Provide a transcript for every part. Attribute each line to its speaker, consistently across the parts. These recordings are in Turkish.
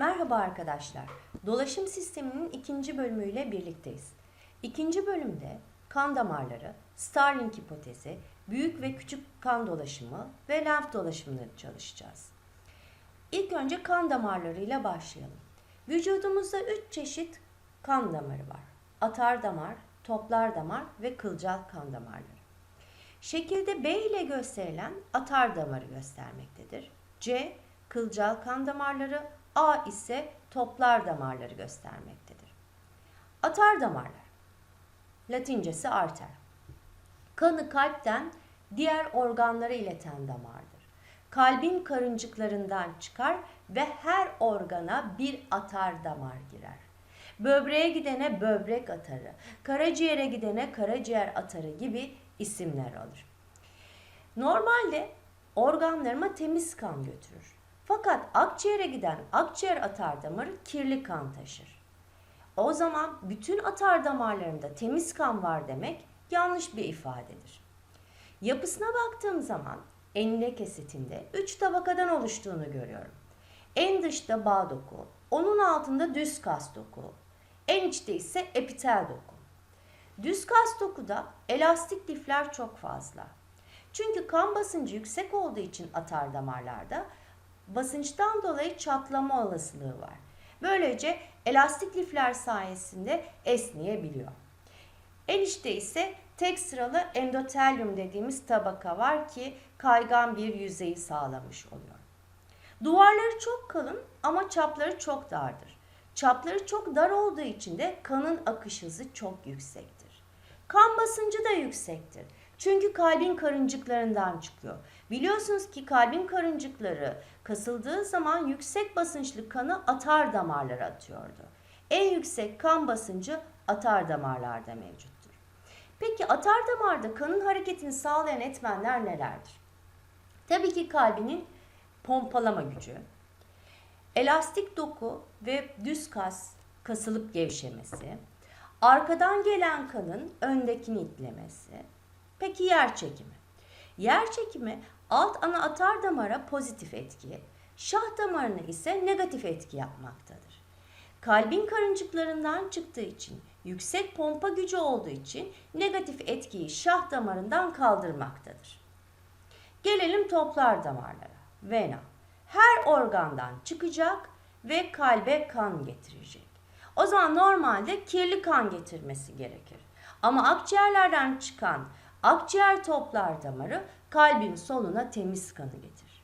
Speaker 1: Merhaba arkadaşlar. Dolaşım sisteminin ikinci bölümüyle birlikteyiz. İkinci bölümde kan damarları, Starling hipotezi, büyük ve küçük kan dolaşımı ve lenf dolaşımını çalışacağız. İlk önce kan damarlarıyla başlayalım. Vücudumuzda üç çeşit kan damarı var. Atar damar, toplar damar ve kılcal kan damarları. Şekilde B ile gösterilen atar damarı göstermektedir. C kılcal kan damarları, A ise toplar damarları göstermektedir. Atar damarlar. Latincesi arter. Kanı kalpten diğer organlara ileten damardır. Kalbin karıncıklarından çıkar ve her organa bir atar damar girer. Böbreğe gidene böbrek atarı, karaciğere gidene karaciğer atarı gibi isimler alır. Normalde organlarıma temiz kan götürür. Fakat akciğere giden akciğer atar damarı kirli kan taşır. O zaman bütün atar damarlarında temiz kan var demek yanlış bir ifadedir. Yapısına baktığım zaman enine kesitinde 3 tabakadan oluştuğunu görüyorum. En dışta bağ doku, onun altında düz kas doku, en içte ise epitel doku. Düz kas dokuda elastik lifler çok fazla. Çünkü kan basıncı yüksek olduğu için atar damarlarda basınçtan dolayı çatlama olasılığı var. Böylece elastik lifler sayesinde esneyebiliyor. En içte ise tek sıralı endotelyum dediğimiz tabaka var ki kaygan bir yüzeyi sağlamış oluyor. Duvarları çok kalın ama çapları çok dardır. Çapları çok dar olduğu için de kanın akış hızı çok yüksektir. Kan basıncı da yüksektir. Çünkü kalbin karıncıklarından çıkıyor. Biliyorsunuz ki kalbin karıncıkları kasıldığı zaman yüksek basınçlı kanı atar damarlara atıyordu. En yüksek kan basıncı atar damarlarda mevcuttur. Peki atar damarda kanın hareketini sağlayan etmenler nelerdir? Tabii ki kalbinin pompalama gücü, elastik doku ve düz kas kasılıp gevşemesi, arkadan gelen kanın öndekini itlemesi, Peki yer çekimi? Yer çekimi alt ana atar damara pozitif etki, şah damarına ise negatif etki yapmaktadır. Kalbin karıncıklarından çıktığı için yüksek pompa gücü olduğu için negatif etkiyi şah damarından kaldırmaktadır. Gelelim toplar damarlara. Vena. Her organdan çıkacak ve kalbe kan getirecek. O zaman normalde kirli kan getirmesi gerekir. Ama akciğerlerden çıkan Akciğer toplar damarı kalbin soluna temiz kanı getirir.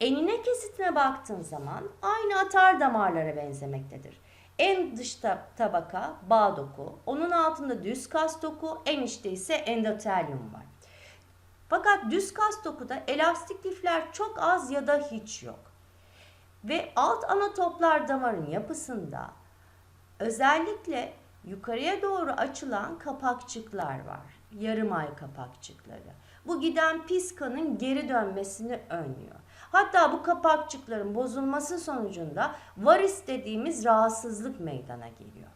Speaker 1: Enine kesitine baktığın zaman aynı atar damarlara benzemektedir. En dışta tabaka bağ doku, onun altında düz kas doku, en içte ise endotelyum var. Fakat düz kas dokuda elastik lifler çok az ya da hiç yok. Ve alt ana toplar damarın yapısında özellikle yukarıya doğru açılan kapakçıklar var yarım ay kapakçıkları. Bu giden pis kanın geri dönmesini önlüyor. Hatta bu kapakçıkların bozulması sonucunda varis dediğimiz rahatsızlık meydana geliyor.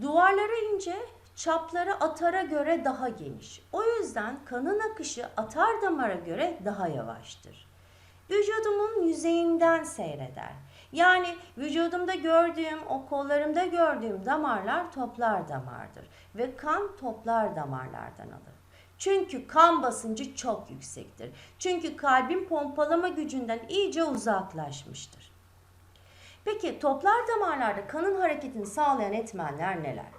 Speaker 1: Duvarları ince, çapları atara göre daha geniş. O yüzden kanın akışı atar damara göre daha yavaştır. Vücudumun yüzeyinden seyreder. Yani vücudumda gördüğüm, o kollarımda gördüğüm damarlar toplar damardır. Ve kan toplar damarlardan alır. Çünkü kan basıncı çok yüksektir. Çünkü kalbin pompalama gücünden iyice uzaklaşmıştır. Peki toplar damarlarda kanın hareketini sağlayan etmenler neler?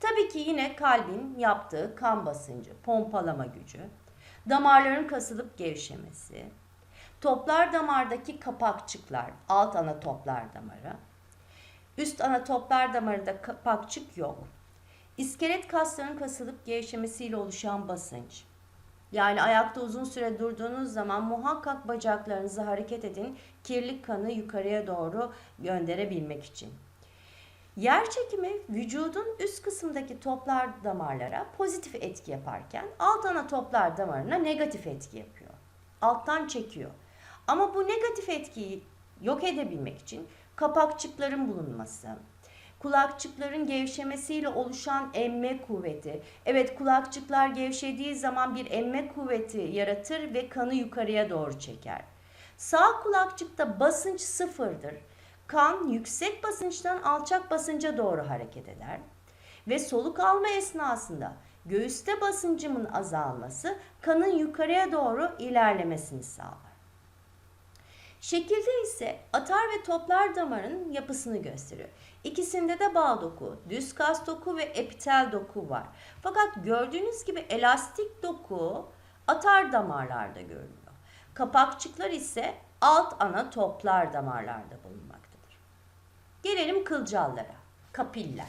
Speaker 1: Tabii ki yine kalbin yaptığı kan basıncı, pompalama gücü, damarların kasılıp gevşemesi, Toplar damardaki kapakçıklar, alt ana toplar damarı. Üst ana toplar damarında kapakçık yok. İskelet kaslarının kasılıp gevşemesiyle oluşan basınç. Yani ayakta uzun süre durduğunuz zaman muhakkak bacaklarınızı hareket edin kirli kanı yukarıya doğru gönderebilmek için. Yer çekimi vücudun üst kısımdaki toplar damarlara pozitif etki yaparken alt ana toplar damarına negatif etki yapıyor. Alttan çekiyor. Ama bu negatif etkiyi yok edebilmek için kapakçıkların bulunması, kulakçıkların gevşemesiyle oluşan emme kuvveti. Evet kulakçıklar gevşediği zaman bir emme kuvveti yaratır ve kanı yukarıya doğru çeker. Sağ kulakçıkta basınç sıfırdır. Kan yüksek basınçtan alçak basınca doğru hareket eder. Ve soluk alma esnasında göğüste basıncımın azalması kanın yukarıya doğru ilerlemesini sağlar. Şekilde ise atar ve toplar damarın yapısını gösteriyor. İkisinde de bağ doku, düz kas doku ve epitel doku var. Fakat gördüğünüz gibi elastik doku atar damarlarda görülüyor. Kapakçıklar ise alt ana toplar damarlarda bulunmaktadır. Gelelim kılcallara, kapiller.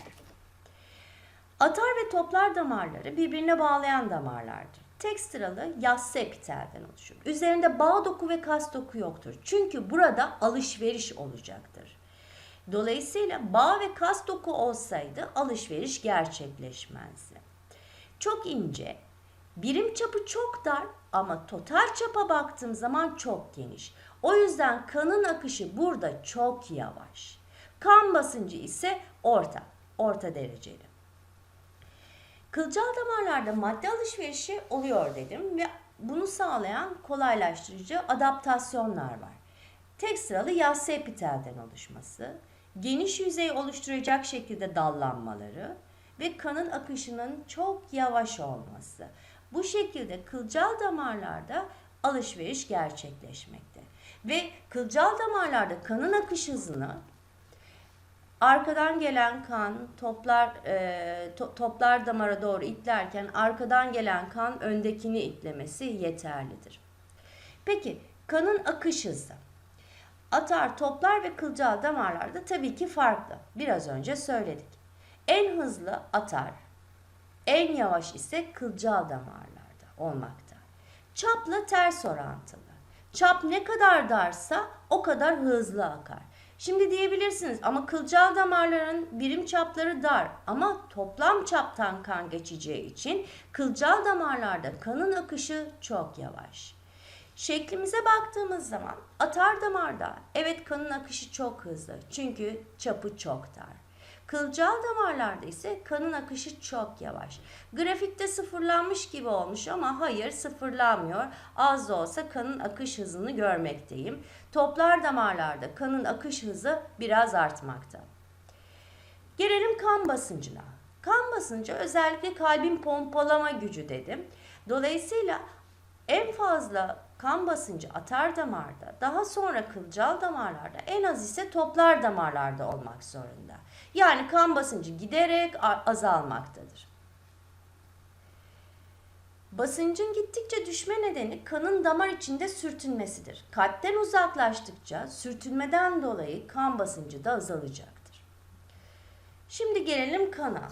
Speaker 1: Atar ve toplar damarları birbirine bağlayan damarlardır. Tek sıralı yassı epitelden oluşur. Üzerinde bağ doku ve kas doku yoktur. Çünkü burada alışveriş olacaktır. Dolayısıyla bağ ve kas doku olsaydı alışveriş gerçekleşmezdi. Çok ince, birim çapı çok dar ama total çapa baktığım zaman çok geniş. O yüzden kanın akışı burada çok yavaş. Kan basıncı ise orta, orta dereceli. Kılcal damarlarda madde alışverişi oluyor dedim ve bunu sağlayan kolaylaştırıcı adaptasyonlar var. Tek sıralı yassı epitelden oluşması, geniş yüzey oluşturacak şekilde dallanmaları ve kanın akışının çok yavaş olması. Bu şekilde kılcal damarlarda alışveriş gerçekleşmekte. Ve kılcal damarlarda kanın akış hızını arkadan gelen kan toplar e, to, toplar damara doğru itlerken arkadan gelen kan öndekini itlemesi yeterlidir. Peki kanın akış hızı. Atar, toplar ve kılcal damarlarda tabii ki farklı. Biraz önce söyledik. En hızlı atar, en yavaş ise kılcal damarlarda olmakta. Çapla ters orantılı. Çap ne kadar darsa o kadar hızlı akar. Şimdi diyebilirsiniz ama kılcal damarların birim çapları dar ama toplam çaptan kan geçeceği için kılcal damarlarda kanın akışı çok yavaş. Şeklimize baktığımız zaman atar damarda evet kanın akışı çok hızlı çünkü çapı çok dar. Kılcal damarlarda ise kanın akışı çok yavaş. Grafikte sıfırlanmış gibi olmuş ama hayır sıfırlanmıyor. Az da olsa kanın akış hızını görmekteyim. Toplar damarlarda kanın akış hızı biraz artmakta. Gelelim kan basıncına. Kan basıncı özellikle kalbin pompalama gücü dedim. Dolayısıyla en fazla kan basıncı atar damarda, daha sonra kılcal damarlarda, en az ise toplar damarlarda olmak zorunda. Yani kan basıncı giderek azalmaktadır. Basıncın gittikçe düşme nedeni kanın damar içinde sürtünmesidir. Kalpten uzaklaştıkça sürtünmeden dolayı kan basıncı da azalacaktır. Şimdi gelelim kana.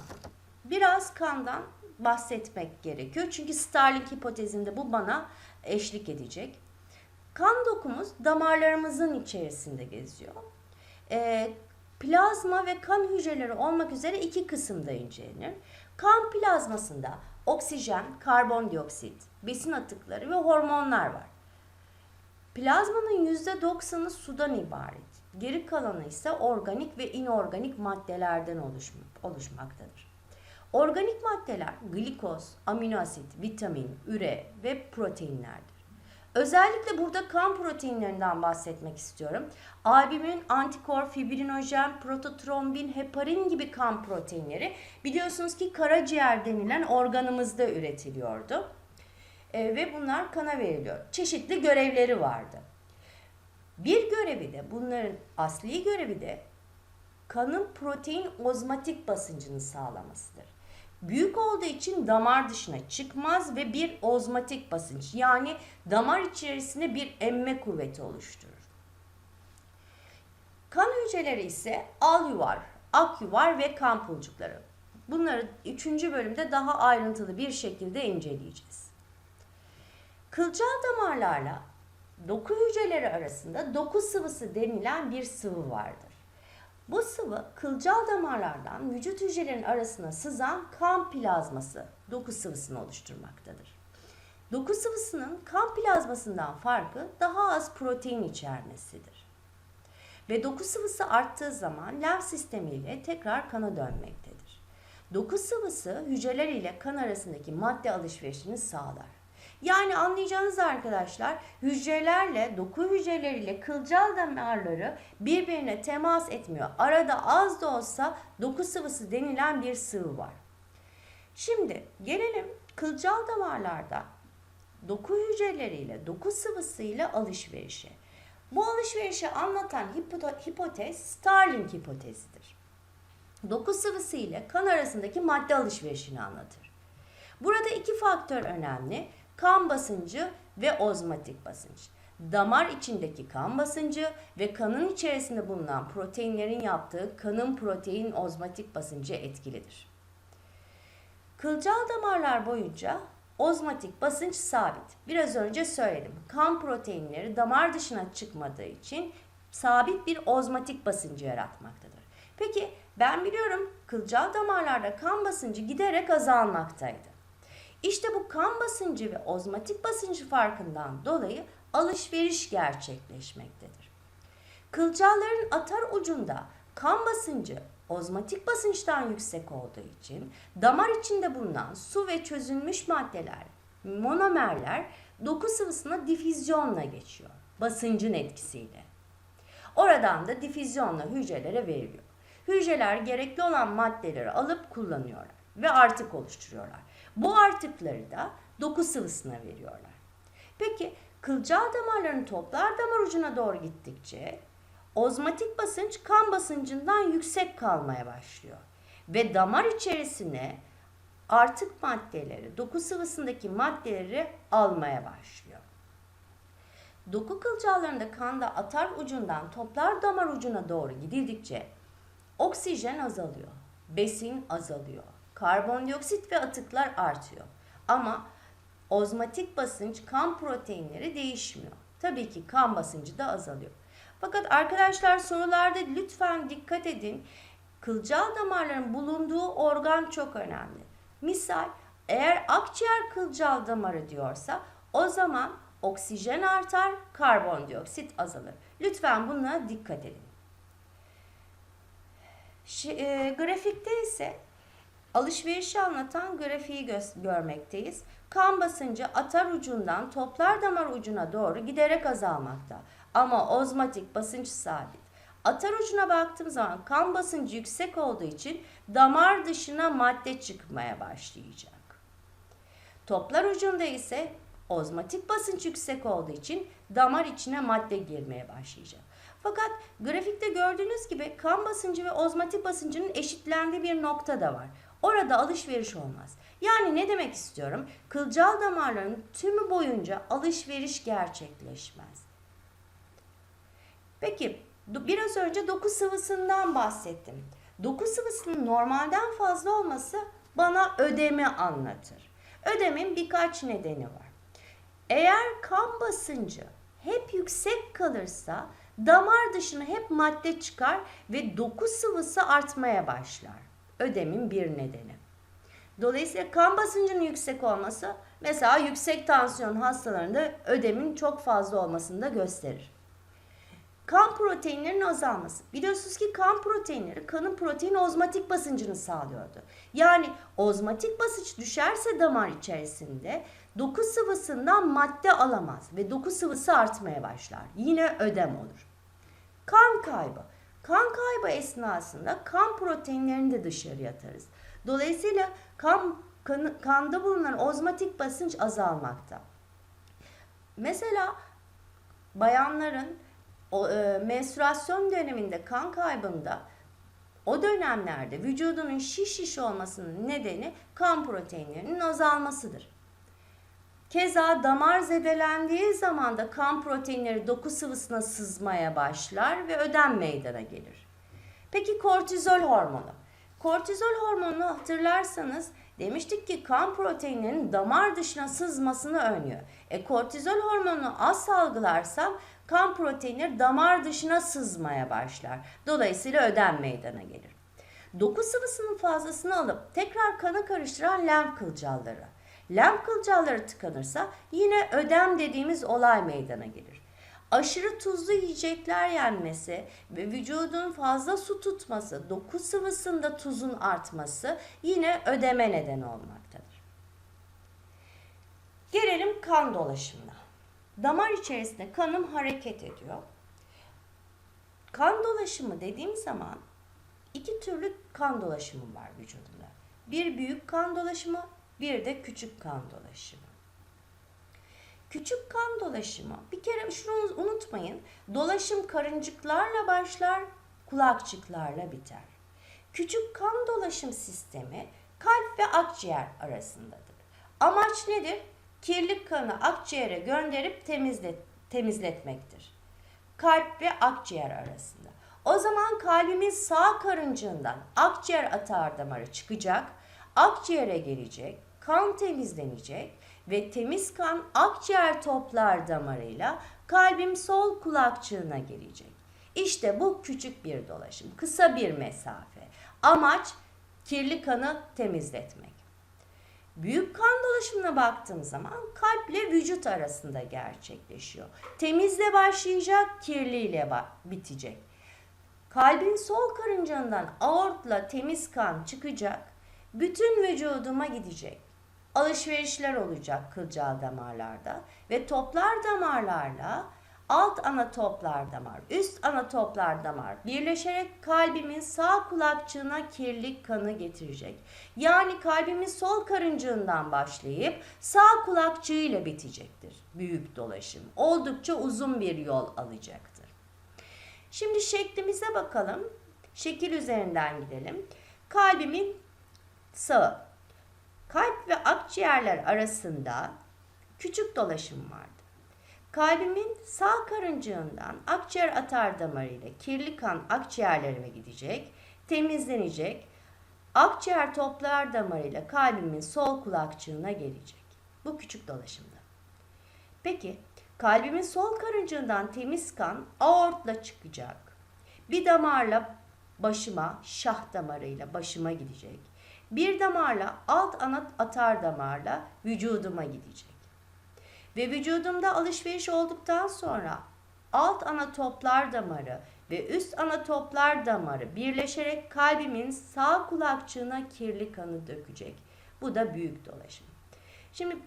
Speaker 1: Biraz kandan bahsetmek gerekiyor. Çünkü Starling hipotezinde bu bana eşlik edecek. Kan dokumuz damarlarımızın içerisinde geziyor. Ee, plazma ve kan hücreleri olmak üzere iki kısımda incelenir. Kan plazmasında oksijen, karbondioksit, besin atıkları ve hormonlar var. Plazmanın %90'ı sudan ibaret. Geri kalanı ise organik ve inorganik maddelerden oluşmaktadır. Organik maddeler glikoz, amino asit, vitamin, üre ve proteinlerdir. Özellikle burada kan proteinlerinden bahsetmek istiyorum. Albumin, antikor, fibrinojen, prototrombin, heparin gibi kan proteinleri biliyorsunuz ki karaciğer denilen organımızda üretiliyordu. E, ve bunlar kana veriliyor. Çeşitli görevleri vardı. Bir görevi de bunların asli görevi de kanın protein ozmatik basıncını sağlamasıdır. Büyük olduğu için damar dışına çıkmaz ve bir ozmatik basınç yani damar içerisinde bir emme kuvveti oluşturur. Kan hücreleri ise al yuvar, ak yuvar ve kan pulcukları. Bunları 3. bölümde daha ayrıntılı bir şekilde inceleyeceğiz. Kılcal damarlarla doku hücreleri arasında doku sıvısı denilen bir sıvı vardır. Bu sıvı kılcal damarlardan vücut hücrelerinin arasına sızan kan plazması doku sıvısını oluşturmaktadır. Doku sıvısının kan plazmasından farkı daha az protein içermesidir. Ve doku sıvısı arttığı zaman lenf sistemiyle tekrar kana dönmektedir. Doku sıvısı hücreler ile kan arasındaki madde alışverişini sağlar. Yani anlayacağınız arkadaşlar hücrelerle doku hücreleriyle kılcal damarları birbirine temas etmiyor. Arada az da olsa doku sıvısı denilen bir sıvı var. Şimdi gelelim kılcal damarlarda doku hücreleriyle doku sıvısıyla alışverişe. Bu alışverişi anlatan hipo- hipotez Starling hipotezidir. Doku sıvısı ile kan arasındaki madde alışverişini anlatır. Burada iki faktör önemli. Kan basıncı ve ozmotik basınç. Damar içindeki kan basıncı ve kanın içerisinde bulunan proteinlerin yaptığı kanın protein ozmotik basıncı etkilidir. Kılcal damarlar boyunca ozmotik basınç sabit. Biraz önce söyledim. Kan proteinleri damar dışına çıkmadığı için sabit bir ozmotik basıncı yaratmaktadır. Peki ben biliyorum kılcal damarlarda kan basıncı giderek azalmaktaydı. İşte bu kan basıncı ve ozmotik basıncı farkından dolayı alışveriş gerçekleşmektedir. Kılcalların atar ucunda kan basıncı ozmotik basınçtan yüksek olduğu için damar içinde bulunan su ve çözülmüş maddeler, monomerler doku sıvısına difüzyonla geçiyor. Basıncın etkisiyle. Oradan da difüzyonla hücrelere veriliyor. Hücreler gerekli olan maddeleri alıp kullanıyorlar ve artık oluşturuyorlar. Bu artıkları da doku sıvısına veriyorlar. Peki kılcal damarların toplar damar ucuna doğru gittikçe ozmotik basınç kan basıncından yüksek kalmaya başlıyor. Ve damar içerisine artık maddeleri, doku sıvısındaki maddeleri almaya başlıyor. Doku kılcallarında kanda atar ucundan toplar damar ucuna doğru gidildikçe oksijen azalıyor, besin azalıyor, karbondioksit ve atıklar artıyor. Ama ozmotik basınç kan proteinleri değişmiyor. Tabii ki kan basıncı da azalıyor. Fakat arkadaşlar sorularda lütfen dikkat edin. Kılcal damarların bulunduğu organ çok önemli. Misal eğer akciğer kılcal damarı diyorsa o zaman oksijen artar, karbondioksit azalır. Lütfen buna dikkat edin. Şi, e, grafikte ise alışverişi anlatan grafiği gö- görmekteyiz. Kan basıncı atar ucundan toplar damar ucuna doğru giderek azalmakta. Ama ozmotik basınç sabit. Atar ucuna baktığım zaman kan basıncı yüksek olduğu için damar dışına madde çıkmaya başlayacak. Toplar ucunda ise ozmotik basınç yüksek olduğu için damar içine madde girmeye başlayacak. Fakat grafikte gördüğünüz gibi kan basıncı ve ozmotik basıncının eşitlendiği bir nokta da var. Orada alışveriş olmaz. Yani ne demek istiyorum? Kılcal damarların tümü boyunca alışveriş gerçekleşmez. Peki biraz önce doku sıvısından bahsettim. Doku sıvısının normalden fazla olması bana ödemi anlatır. Ödemin birkaç nedeni var. Eğer kan basıncı hep yüksek kalırsa damar dışına hep madde çıkar ve doku sıvısı artmaya başlar. Ödemin bir nedeni. Dolayısıyla kan basıncının yüksek olması mesela yüksek tansiyon hastalarında ödemin çok fazla olmasını da gösterir. Kan proteinlerinin azalması. Biliyorsunuz ki kan proteinleri kanın protein ozmotik basıncını sağlıyordu. Yani ozmotik basınç düşerse damar içerisinde doku sıvısından madde alamaz ve doku sıvısı artmaya başlar. Yine ödem olur. Kan kaybı. Kan kaybı esnasında kan proteinlerini de dışarıya atarız. Dolayısıyla kan, kan kanda bulunan ozmotik basınç azalmakta. Mesela bayanların o, e, menstruasyon döneminde kan kaybında o dönemlerde vücudunun şiş şiş olmasının nedeni kan proteinlerinin azalmasıdır. Keza damar zedelendiği zaman da kan proteinleri doku sıvısına sızmaya başlar ve ödem meydana gelir. Peki kortizol hormonu. Kortizol hormonunu hatırlarsanız demiştik ki kan proteinlerinin damar dışına sızmasını önlüyor. E kortizol hormonunu az salgılarsam kan proteinleri damar dışına sızmaya başlar. Dolayısıyla ödem meydana gelir. Doku sıvısının fazlasını alıp tekrar kana karıştıran lenf kılcalları. Lenf kılcalları tıkanırsa yine ödem dediğimiz olay meydana gelir. Aşırı tuzlu yiyecekler yenmesi ve vücudun fazla su tutması, doku sıvısında tuzun artması yine ödeme neden olmaktadır. Gelelim kan dolaşımına. Damar içerisinde kanım hareket ediyor. Kan dolaşımı dediğim zaman iki türlü kan dolaşımı var vücudumda. Bir büyük kan dolaşımı, bir de küçük kan dolaşımı. Küçük kan dolaşımı, bir kere şunu unutmayın, dolaşım karıncıklarla başlar, kulakçıklarla biter. Küçük kan dolaşım sistemi kalp ve akciğer arasındadır. Amaç nedir? Kirli kanı akciğere gönderip temizlet, temizletmektir. Kalp ve akciğer arasında. O zaman kalbimin sağ karıncığından akciğer atar damarı çıkacak, akciğere gelecek, kan temizlenecek ve temiz kan akciğer toplar damarıyla kalbim sol kulakçığına gelecek. İşte bu küçük bir dolaşım, kısa bir mesafe. Amaç kirli kanı temizletmek. Büyük kan dolaşımına baktığım zaman kalple vücut arasında gerçekleşiyor. Temizle başlayacak, kirliyle bitecek. Kalbin sol karıncağından aortla temiz kan çıkacak, bütün vücuduma gidecek. Alışverişler olacak kılcal damarlarda ve toplar damarlarla alt ana toplar damar, üst ana toplar damar birleşerek kalbimin sağ kulakçığına kirli kanı getirecek. Yani kalbimin sol karıncığından başlayıp sağ kulakçığı ile bitecektir. Büyük dolaşım. Oldukça uzun bir yol alacaktır. Şimdi şeklimize bakalım. Şekil üzerinden gidelim. Kalbimin sağı. Kalp ve akciğerler arasında küçük dolaşım vardı. Kalbimin sağ karıncığından akciğer atar damarıyla kirli kan akciğerlerime gidecek, temizlenecek. Akciğer toplar damarıyla kalbimin sol kulakçığına gelecek. Bu küçük dolaşımda. Peki kalbimin sol karıncığından temiz kan aortla çıkacak. Bir damarla başıma, şah damarıyla başıma gidecek. Bir damarla alt ana atar damarla vücuduma gidecek. Ve vücudumda alışveriş olduktan sonra alt ana toplar damarı ve üst ana toplar damarı birleşerek kalbimin sağ kulakçığına kirli kanı dökecek. Bu da büyük dolaşım. Şimdi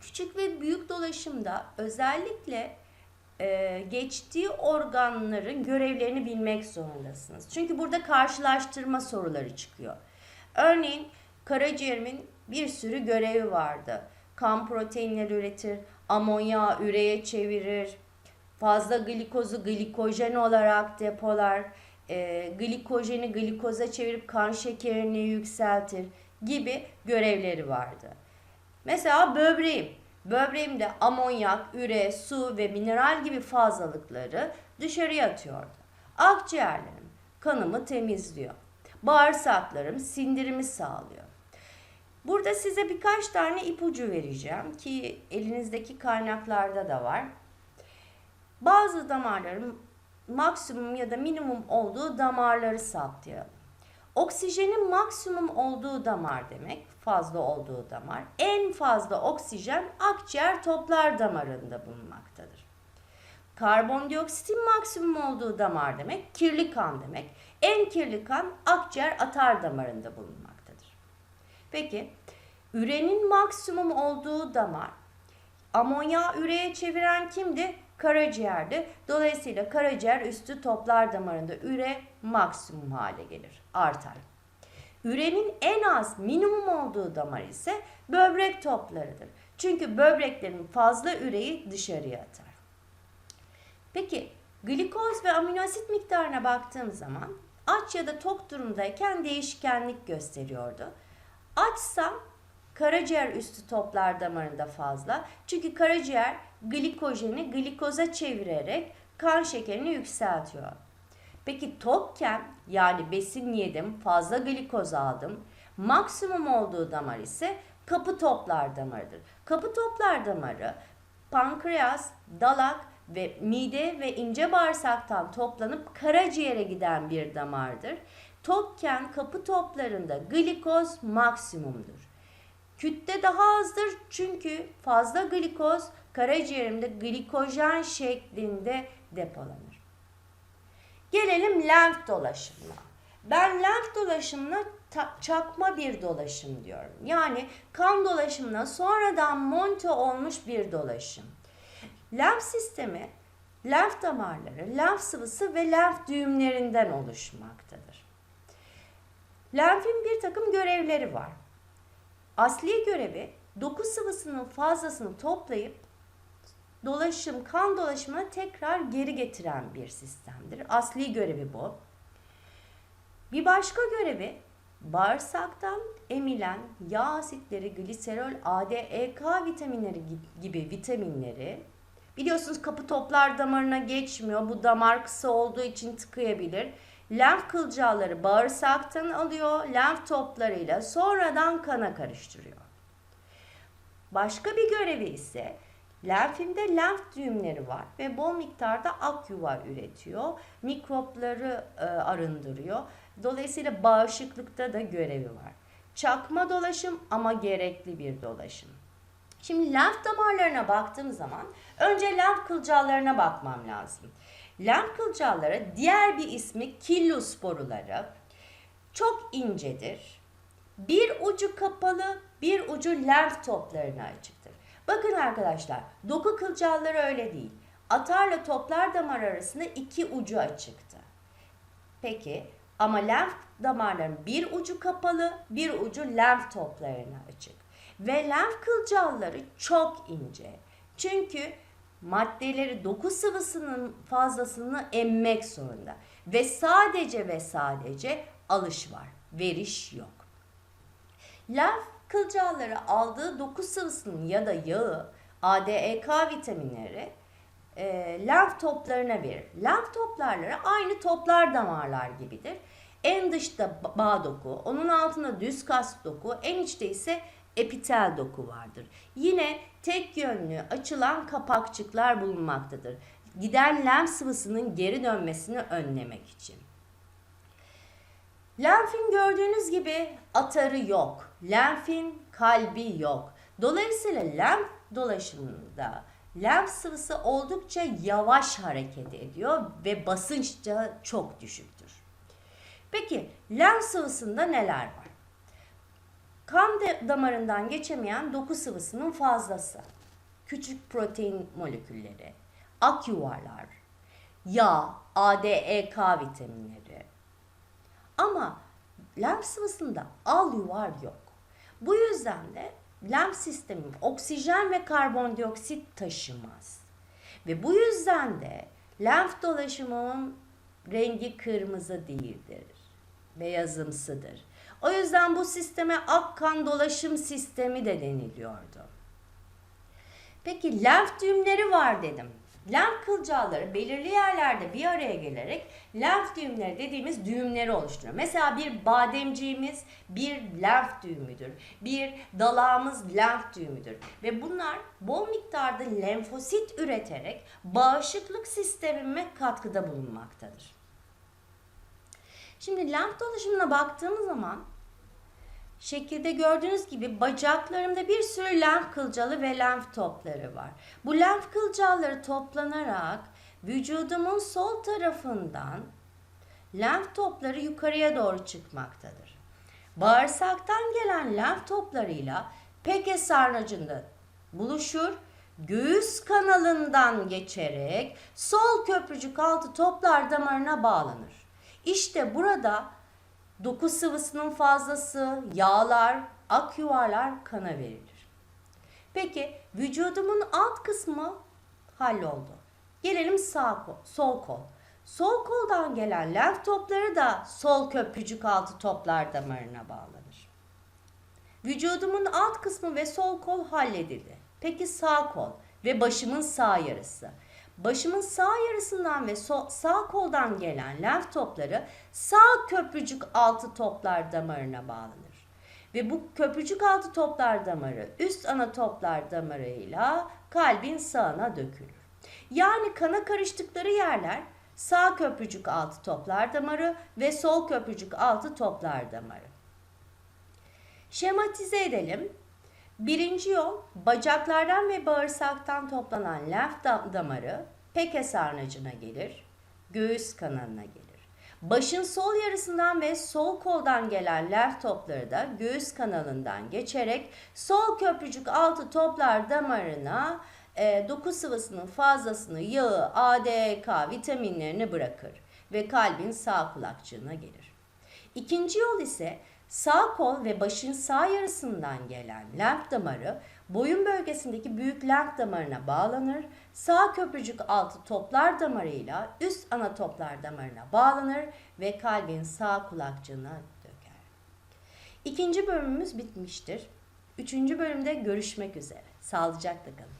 Speaker 1: küçük ve büyük dolaşımda özellikle e, geçtiği organların görevlerini bilmek zorundasınız. Çünkü burada karşılaştırma soruları çıkıyor. Örneğin karaciğerimin bir sürü görevi vardı kan proteinleri üretir, amonya üreye çevirir, fazla glikozu glikojen olarak depolar, e, glikojeni glikoza çevirip kan şekerini yükseltir gibi görevleri vardı. Mesela böbreğim. Böbreğimde amonyak, üre, su ve mineral gibi fazlalıkları dışarıya atıyordu. Akciğerlerim kanımı temizliyor. Bağırsaklarım sindirimi sağlıyor. Burada size birkaç tane ipucu vereceğim ki elinizdeki kaynaklarda da var. Bazı damarların maksimum ya da minimum olduğu damarları saptayalım. Oksijenin maksimum olduğu damar demek, fazla olduğu damar. En fazla oksijen akciğer toplar damarında bulunmaktadır. Karbondioksitin maksimum olduğu damar demek, kirli kan demek. En kirli kan akciğer atar damarında bulunmaktadır. Peki, ürenin maksimum olduğu damar, amonya üreye çeviren kimdi? Karaciğerdi. Dolayısıyla karaciğer üstü toplar damarında üre maksimum hale gelir, artar. Ürenin en az minimum olduğu damar ise böbrek toplarıdır. Çünkü böbreklerin fazla üreyi dışarıya atar. Peki glikoz ve amino asit miktarına baktığım zaman aç ya da tok durumdayken değişkenlik gösteriyordu. Açsam karaciğer üstü toplar damarında fazla. Çünkü karaciğer glikojeni glikoza çevirerek kan şekerini yükseltiyor. Peki tokken yani besin yedim, fazla glikoz aldım. Maksimum olduğu damar ise kapı toplar damarıdır. Kapı toplar damarı pankreas, dalak ve mide ve ince bağırsaktan toplanıp karaciğere giden bir damardır. Tokken kapı toplarında glikoz maksimumdur. Kütle daha azdır çünkü fazla glikoz karaciğerimde glikojen şeklinde depolanır. Gelelim lenf dolaşımına. Ben lenf dolaşımına çakma bir dolaşım diyorum. Yani kan dolaşımına sonradan monte olmuş bir dolaşım. Lenf sistemi lenf damarları, lenf sıvısı ve lenf düğümlerinden oluşmaktadır. Lenfin bir takım görevleri var. Asli görevi doku sıvısının fazlasını toplayıp dolaşım, kan dolaşımına tekrar geri getiren bir sistemdir. Asli görevi bu. Bir başka görevi bağırsaktan emilen yağ asitleri, gliserol, ADEK vitaminleri gibi vitaminleri biliyorsunuz kapı toplar damarına geçmiyor. Bu damar kısa olduğu için tıkayabilir. Lenf kılcalları bağırsaktan alıyor, lenf toplarıyla sonradan kana karıştırıyor. Başka bir görevi ise lenfinde lenf düğümleri var ve bol miktarda ak yuva üretiyor. Mikropları e, arındırıyor. Dolayısıyla bağışıklıkta da görevi var. Çakma dolaşım ama gerekli bir dolaşım. Şimdi lenf damarlarına baktığım zaman önce lenf kılcallarına bakmam lazım. Lenf kılcalları diğer bir ismi killus boruları. Çok incedir. Bir ucu kapalı, bir ucu lenf toplarına açıktır. Bakın arkadaşlar, doku kılcalları öyle değil. Atarla toplar damar arasında iki ucu açıktı. Peki ama lenf damarların bir ucu kapalı, bir ucu lenf toplarına açık. Ve lenf kılcalları çok ince. Çünkü maddeleri doku sıvısının fazlasını emmek zorunda. Ve sadece ve sadece alış var. Veriş yok. Lenf kılcalları aldığı doku sıvısının ya da yağı, ADEK vitaminleri e, lenf toplarına verir. Lenf toplarları aynı toplar damarlar gibidir. En dışta bağ doku, onun altında düz kas doku, en içte ise epitel doku vardır. Yine tek yönlü açılan kapakçıklar bulunmaktadır. Giden lenf sıvısının geri dönmesini önlemek için. Lenfin gördüğünüz gibi atarı yok. Lenfin kalbi yok. Dolayısıyla lenf dolaşımında lenf sıvısı oldukça yavaş hareket ediyor ve basınç da çok düşüktür. Peki lenf sıvısında neler var? Kan damarından geçemeyen doku sıvısının fazlası, küçük protein molekülleri, ak yuvarlar, yağ, ADEK vitaminleri. Ama lenf sıvısında al yuvar yok. Bu yüzden de lenf sistemi oksijen ve karbondioksit taşımaz. Ve bu yüzden de lenf dolaşımının rengi kırmızı değildir. Beyazımsıdır. O yüzden bu sisteme ak kan dolaşım sistemi de deniliyordu. Peki lenf düğümleri var dedim. Lenf kılcalları belirli yerlerde bir araya gelerek lenf düğümleri dediğimiz düğümleri oluşturuyor. Mesela bir bademciğimiz bir lenf düğümüdür. Bir dalağımız lenf düğümüdür. Ve bunlar bol miktarda lenfosit üreterek bağışıklık sistemime katkıda bulunmaktadır. Şimdi lenf dolaşımına baktığımız zaman Şekilde gördüğünüz gibi bacaklarımda bir sürü lenf kılcalı ve lenf topları var. Bu lenf kılcalları toplanarak vücudumun sol tarafından lenf topları yukarıya doğru çıkmaktadır. Bağırsaktan gelen lenf toplarıyla peke sarnıcında buluşur, göğüs kanalından geçerek sol köprücük altı toplar damarına bağlanır. İşte burada doku sıvısının fazlası, yağlar, ak yuvarlar kana verilir. Peki vücudumun alt kısmı halloldu. Gelelim sağ kol, sol kol. Sol koldan gelen lenf topları da sol köprücük altı toplar damarına bağlanır. Vücudumun alt kısmı ve sol kol halledildi. Peki sağ kol ve başımın sağ yarısı. Başımın sağ yarısından ve so sağ koldan gelen lenf topları sağ köprücük altı toplar damarına bağlanır. Ve bu köprücük altı toplar damarı üst ana toplar damarıyla kalbin sağına dökülür. Yani kana karıştıkları yerler sağ köprücük altı toplar damarı ve sol köprücük altı toplar damarı. Şematize edelim. Birinci yol bacaklardan ve bağırsaktan toplanan lenf damarı peke sarnıcına gelir, göğüs kanalına gelir. Başın sol yarısından ve sol koldan gelen lenf topları da göğüs kanalından geçerek sol köprücük altı toplar damarına e, doku sıvısının fazlasını, yağı, ADK vitaminlerini bırakır ve kalbin sağ kulakçığına gelir. İkinci yol ise sağ kol ve başın sağ yarısından gelen lenf damarı boyun bölgesindeki büyük lenf damarına bağlanır. Sağ köprücük altı toplar damarıyla üst ana toplar damarına bağlanır ve kalbin sağ kulakçığına döker. İkinci bölümümüz bitmiştir. Üçüncü bölümde görüşmek üzere. Sağlıcakla kalın.